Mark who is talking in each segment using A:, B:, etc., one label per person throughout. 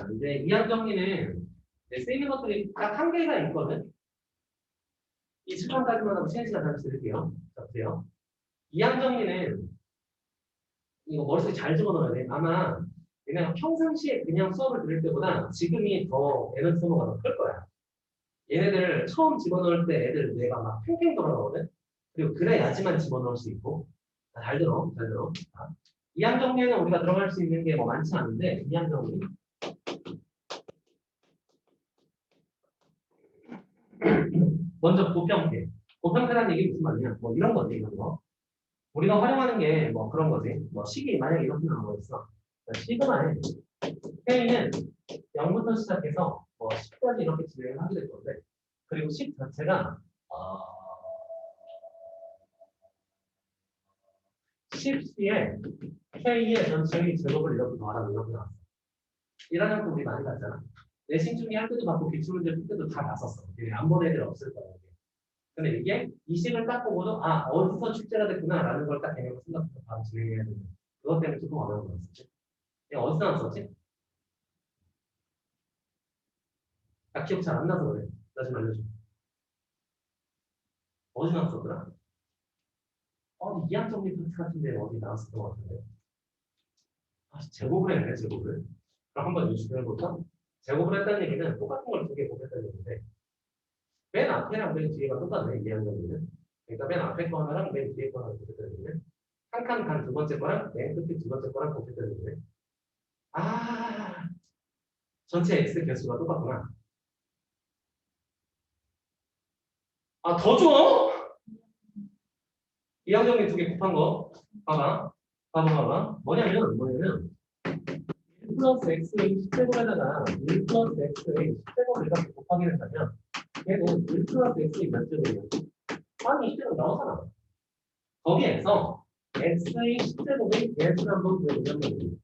A: 자, 이제 이항 정리는 네, 쓰이는 것들이 딱한 개가 있거든. 이 칠판까지만 하고 시간 시간 잠시 드릴게요. 자, 보세요. 이항 정리는 이거 머릿속에 잘 집어넣어야 돼. 아마 그냥 평상시에 그냥 수업을 들을 때보다 지금이 더 에너지 소모가 더 클 거야. 얘네들 처음 집어넣을 때 애들 뇌가 막 팽팽 돌아가거든. 그리고 그래야지만 집어넣을 수 있고. 자, 잘 들어, 잘 들어. 자, 이항 정리에는 우리가 들어갈 수 있는 게 뭐 많지 않은데 이항 정리. 먼저 고평태. 고평태라는 얘기 무슨 말이냐? 뭐 이런 거지, 이런 거. 우리가 활용하는 게 뭐 그런 거지. 뭐 식이 만약에 이렇게 나온 거 있어. 시그마에 K는 0부터 시작해서 뭐 10까지 이렇게 진행을 하게 될 건데, 그리고 10 자체가 어, 10C에 K의 전체의 제곱을 이렇게 더하라고 이렇게 나왔어. 1학년 때 우리 많이 갔잖아. 내신 중에 할 때도 받고 기출문제 풀 때도 다 봤었어. 안 본 애들 없을. 이게. 근데 이게 이 식을 딱 보고도 아 어디서 출제가 됐구나 라는 걸 딱 개념을 생각해서 바로 진행해야 되는 그것 때문에 조금 어려운 거였었지. 이거 어디서 나왔었지? 나 기억 잘 안 나서 그래. 나 좀 알려줘. 어디 나왔었더라? 어, 이항 정리 파트 같은데 어디 나왔었던 것 같은데. 아, 제곱을 했네, 제곱을. 그럼 한번 유추해 볼까? 제곱을 했다는 얘기는 똑같은 걸 두 개 곱했다는 얘기인데 맨 앞에랑 맨 뒤에가 똑같네 이해한 정리는. 그러니까 맨 앞에 거 하나랑 맨 뒤에 거 하나 곱했다는 얘기는. 한 칸 간 두 번째 거랑 맨 끝에 두 번째 거랑 곱했다는 얘기네 아 전체 x 개수가 똑같구나. 아더 줘? 이항 정리 두 개 곱한 거 봐봐. 봐봐 봐봐. 뭐냐면 뭐냐면 1 플러스 x의 10제곱에다가 1 플러스 x의 10제곱을 이렇게 곱하게 된다면 얘는 1 플러스 x의 몇 제곱이에요? 아니 20제곱 나오잖아. 거기에서 x의 10제곱의 개수를 한번 구해보자면 됩니다.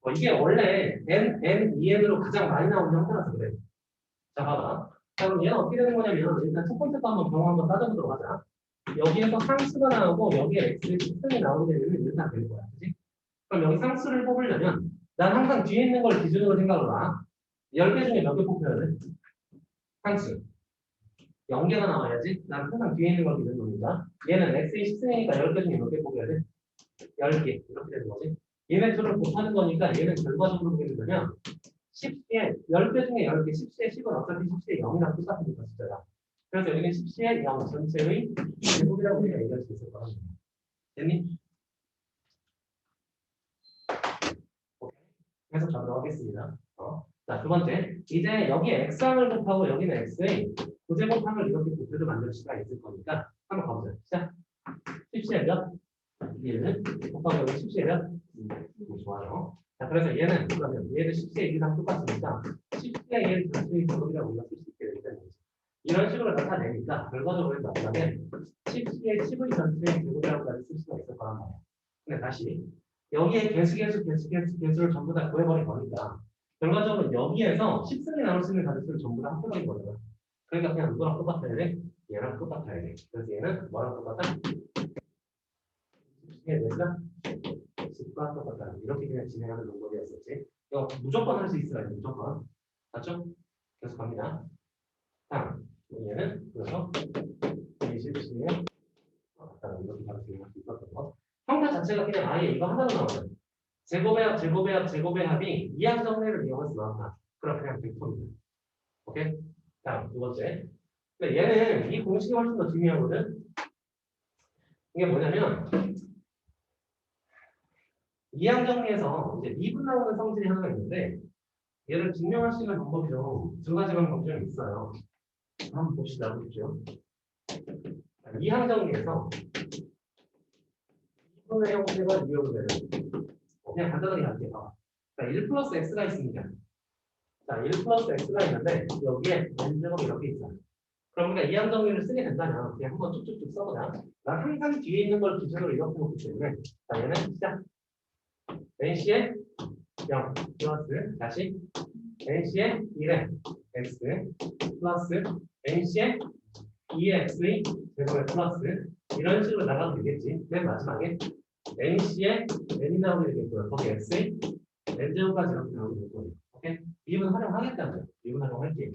A: 어, 이게 원래 n, n, 2n으로 가장 많이 나오는 형태라서 그래. 자, 봐봐. 자, 그럼 얘는 어떻게 되는 거냐면 일단 첫 번째 거 한번 경우 한번 따져보도록 하자. 여기에서 상수가 나오고 여기에 x의 10승이 나오게 되면 다될 거야. 그지? 그럼 여기 상수를 뽑으려면 난 항상 뒤에 있는 걸 기준으로 생각을 하. 10개 중에 몇 개 뽑혀야 돼? 상수. 0개가 나와야지. 난 항상 뒤에 있는 걸 기준으로 합니다. 얘는 x의 10승이니까 10개 중에 몇 개 뽑아야 돼? 10개. 이렇게 되는 거지. 얘네 둘을 곱하는 거니까 얘는 결과적으로 보게 되면 10에 10개 중에 10개, 10에 10은 어차피 10에 0이랑 똑같으니까 숫자가. 그래서 여기는 10에 0 전체의 제곱이라고 우리가 얘기할 수 있을 거랍니다. 됐니? 계속 잡으러 하겠습니다. 어. 자, 두 번째. 이제 여기에 x항을 곱하고 여기는 x의 부제곱항을 이렇게 곱해서 만들 수가 있을 거니까 한번 가보자. 시작. 10시에 몇? 1. 곱하고 여기 10시에 몇? 음, 좋아요. 자, 그래서 얘는 그러면 얘도 10시에 1이랑 똑같으니까 10시에 1 전체의 제곱이라고 우리가 쓸 수 있게 되는 거지. 이런 식으로 나타내니까 결과적으로 나타나면 10시에 10의 전체의 제곱이라고 쓸 수가 있을 거란 말이야. 근데 다시 여기에 개수 개수 개수 개수 개수를 전부 다 구해버린 거니까 결과적으로 여기에서 10승이 나올 수 있는 가지수를 전부 다 합해버린 거잖아. 그러니까 그냥 누구랑 똑같아야 돼? 얘랑 똑같아야 돼. 그래서 얘는 뭐랑 똑같아? 10의 몇이다? 10과 똑같다. 이렇게 그냥 진행하는 방법이었었지. 이거 무조건 할 수 있어요. 무조건. 맞죠? 계속 갑니다. 다음. 얘는 그래서 20시에 이렇게 바로 진행할 수 있었던 거. 형태 자체가 그냥 아예 이거 하나로 나와요. 제곱의 합, 제곱의 합, 제곱의 합이 이항 정리를 이용해서 나왔다. 그럼 그냥 벡터입니다. 오케이? 다음 두 번째. 근데 얘는 이 공식이 훨씬 더 중요하거든. 이게 뭐냐면 이항 정리에서 이제 미분 나오는 성질이 하나가 있는데 얘를 증명할 수 있는 방법이 좀두 가지만 방법이 있어요. 한번 봅시다. 보십시오. 이항 정리에서 이분의 형태가 유효되는 그냥 간단하게 갈게요. 자, 1 플러스 x가 있습니다. 자, 1 플러스 x가 있는데 여기에 n제곱이 이렇게 있잖아요. 그럼 우리가 이항 정리를 쓰게 된다면 그냥 한번 쭉쭉쭉 써보자. 난 항상 뒤에 있는 걸 기준으로 이렇게 놓기 때문에 자, 얘는 시작. nC에 0 플러스 다시 nC에 1에 x 플러스 nC에 2x의 제곱에 플러스 이런 식으로 나가도 되겠지. 맨 마지막에 NC에 N이 나오게 되겠고요. 거기 N n제곱까지 이렇게 나오게 될 거예요. 오케이? 미분 활용하겠다고요. 미분 활용할게요.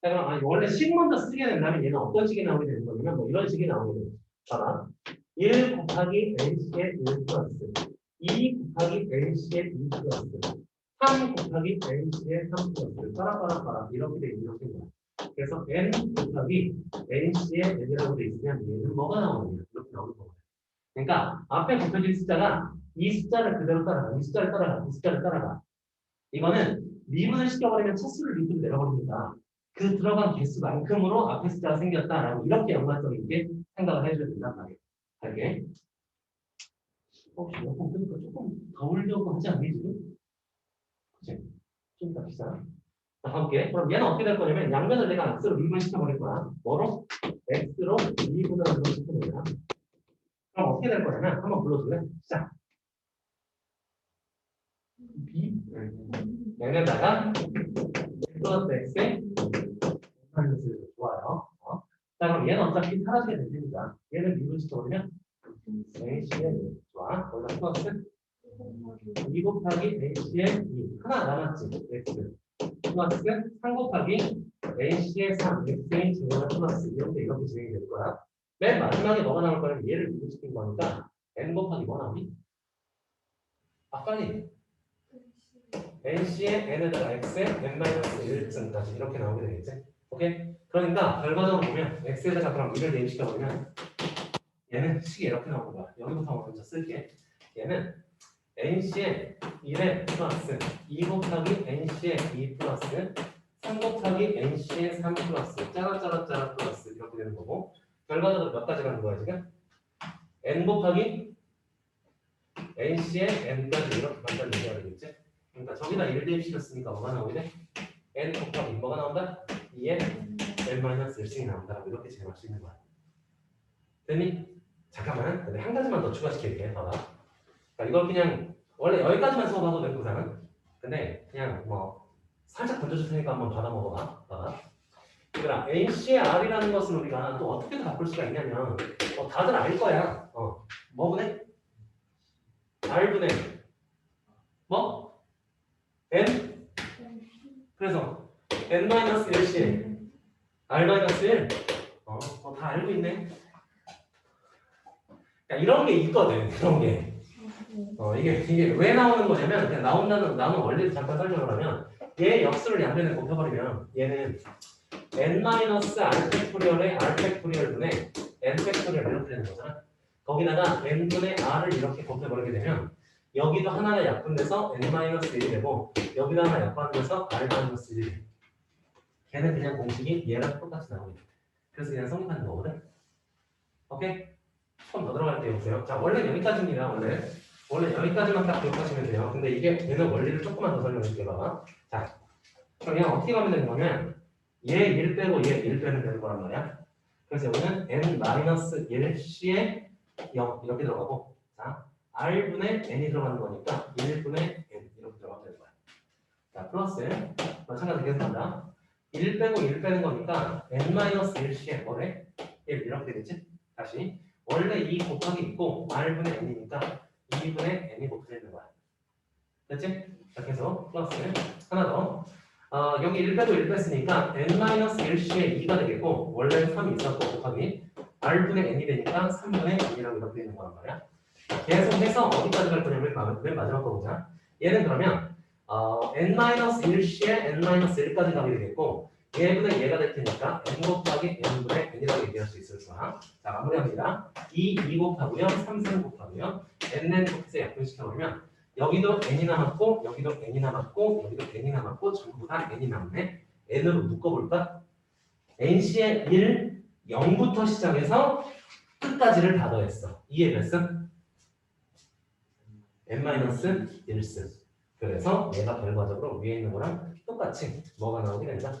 A: 자 그럼 아니, 원래 식 먼저 쓰게 된다면 얘는 어떤 식이 나오게 되는 거냐면 뭐 이런 식이 나오게 돼요. 봐라. 1 곱하기 nC의 1 플러스 2 곱하기 nC의 2 플러스 3 곱하기 nC의 3 플러스 빠라빠라빠라 이렇게 돼된 거야. 그래서 n 곱하기 nC의 n이라고 돼 있으면 얘는 뭐가 나오느냐 이렇게 나오는 거예요. 그러니까 앞에 곱해진 숫자가 이 숫자를 그대로 따라가, 이 숫자를 따라가, 이 숫자를 따라가. 이거는 미분을 시켜버리면 차수를 밑으로 내려버립니다. 그 들어간 개수만큼으로 앞에 숫자가 생겼다라고 이렇게 연관성 있게 생각을 해줘야 된단 말이에요. 알게? 혹시 몇번 끄니까 조금 더 울려고 하지 않니 지금? 그치? 좀 이따 비싸. 자, 가볼게. 그럼 얘는 어떻게 될 거냐면 양면을 내가 x로 미분 시켜버릴 거야. 뭐로? x로 미분을 시켜버릴 거야. 그럼 어떻게 될 거냐면 한번 불러줄래? 시작. b 얘네다가 플러스 x에 마이너스 좋아요. 어? 자 그럼 얘는 어차피 사라지게 될 테니까 얘는 미분 시켜버리면 ac의 좋아. 거기다 플러스 2 곱하기 ac의 2 하나 남았지 x 플러스 3 곱하기 ac의 3 x의 증가가 플러스 이렇게 이렇게 진행이 될 거야. 맨 마지막에 뭐가 나올 거냐면 얘를 미분시킨 거니까 n 곱하기 뭐 나오니? 아 빨리 NC의 n에다가 x의 n-1쯤까지 이렇게 나오게 되겠지? 오케이? 그러니까 결과적으로 보면 x에다가 그럼 1을 대입시켜버리면 얘는 식이 이렇게 나오는 거야. 여기부터 먼저 쓸게. 얘는 NC의 1의 플러스 2 곱하기 NC의 2 플러스 3 곱하기 NC의 3 플러스 짜라짜라짜라 플러스 이렇게 되는 거고 결과적으로 몇 가지 가는 거야 지금? n 곱하기 NC의 n까지 이렇게 만들어내야 되겠지? 그러니까 저기다 1 대입시켰으니까 뭐가 나오게 n 곱하기 뭐가 나온다? 2에 n-1씩 나온다라고 이렇게 제공할 수 있는 거야. 됐니? 잠깐만. 근데 한 가지만 더 추가시킬게. 봐봐. 그러니까 이걸 그냥 원래 여기까지만 수업하고 된 부상은 근데 그냥 뭐 살짝 던져줄 테니까 한번 받아 먹어봐. 봐봐. 얘들아, NC의 R이라는 것은 우리가 또 어떻게 바꿀 수가 있냐면 어, 다들 알 거야. 어, 뭐분의? R분의 뭐? N? 그래서 N-1씩 R-1 어, 어, 다 알고 있네. 야, 이런 게 있거든. 이런 게. 어, 이게, 이게 왜 나오는 거냐면, 그냥 나온다는, 나오는 원리를 잠깐 설명을 하면, 얘 역수를 양변에 곱해버리면, 얘는 n-r 팩토리얼의 r 팩토리얼 분의 n 팩토리얼 이렇게 되는 거잖아. 거기다가 n분의 r을 이렇게 곱해버리게 되면, 여기도 하나가 약분돼서 n-1이 되고, 여기도 하나 약분돼서 r-1이 돼. 걔는 그냥 공식이 얘랑 똑같이 나오게 돼. 그래서 그냥 성립하는 거거든. 오케이? 조금 더 들어갈게요. 보세요. 자, 원래 여기까지입니다. 원래. 원래 여기까지만 딱 기억하시면 돼요. 근데 이게 되는 원리를 조금만 더 설명해 줄게요. 봐봐. 자, 그럼 그냥 어떻게 가면 되는 거냐면 얘 1 빼고 얘 1 빼면 되는 거란 말이야. 그래서 여기는 n-1c에 0 이렇게 들어가고 자, r분의 n이 들어가는 거니까 1분의 n 이렇게 들어가면 되는 거야. 자, 플러스 마찬가지 계속한다. 1 빼고 1 빼는 거니까 n-1c에 뭐래? 1 이렇게 되겠지? 다시 원래 2 곱하기 있고 r분의 n이니까 2분의 n이 곱해지는 거야. 됐지? 자, 계속 플러스 하나 더. 어, 여기 1 빼고 1 뺐으니까 n-1c에 2가 되겠고 원래는 3이 있었고 곱하기 r분의 n이 되니까 3분의 n이라고 이렇게 되는 거란 말이야. 자, 계속해서 어디까지 갈 거냐면 마- 맨 마지막 거 보자. 얘는 그러면 어, n-1c에 n-1까지 가게 되겠고 얘분의 얘가 될 테니까 n 곱하기 n분의 n이라고 얘기할 수 있을 거야. 자 마무리합니다. 2, 2 곱하고요. 3, 3 곱하고요. nn 곱해서 약분시켜보면 여기도 n이 남았고 여기도 n이 남았고 여기도 n이 남았고 전부 다 n이 남네. n으로 묶어볼까? nC의 1, 0부터 시작해서 끝까지를 다 더했어. 이해 됐음? n-1승. 그래서 얘가 결과적으로 위에 있는 거랑 똑같이 뭐가 나오게 된다?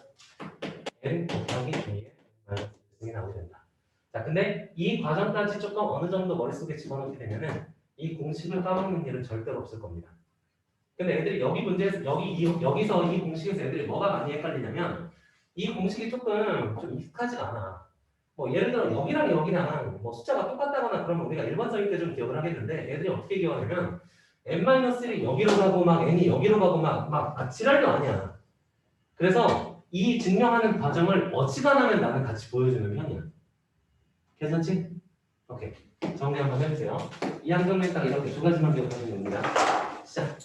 A: n 곱하기 2의 n-1승이 나오게 된다. 자, 근데 이 과정까지 조금 어느 정도 머릿속에 집어넣게 되면은 이 공식을 까먹는 일은 절대로 없을 겁니다. 근데 애들이 여기 문제에서 여기 이, 여기서 이 공식에서 애들이 뭐가 많이 헷갈리냐면 이 공식이 조금 좀 익숙하지가 않아. 뭐 예를 들어 여기랑 여기랑 뭐 숫자가 똑같다거나 그러면 우리가 일반적인 때 좀 기억을 하겠는데 애들이 어떻게 기억하냐면 n-1이 여기로 가고 막 n이 여기로 가고 막 막 아, 지랄도 아니야. 그래서 이 증명하는 과정을 어지간하면 나는 같이 보여주는 편이야. 괜찮지? 오케이. 정리 한번 해주세요. 이항정맥각 이렇게 두 가지만 기억하면 됩니다. 시작.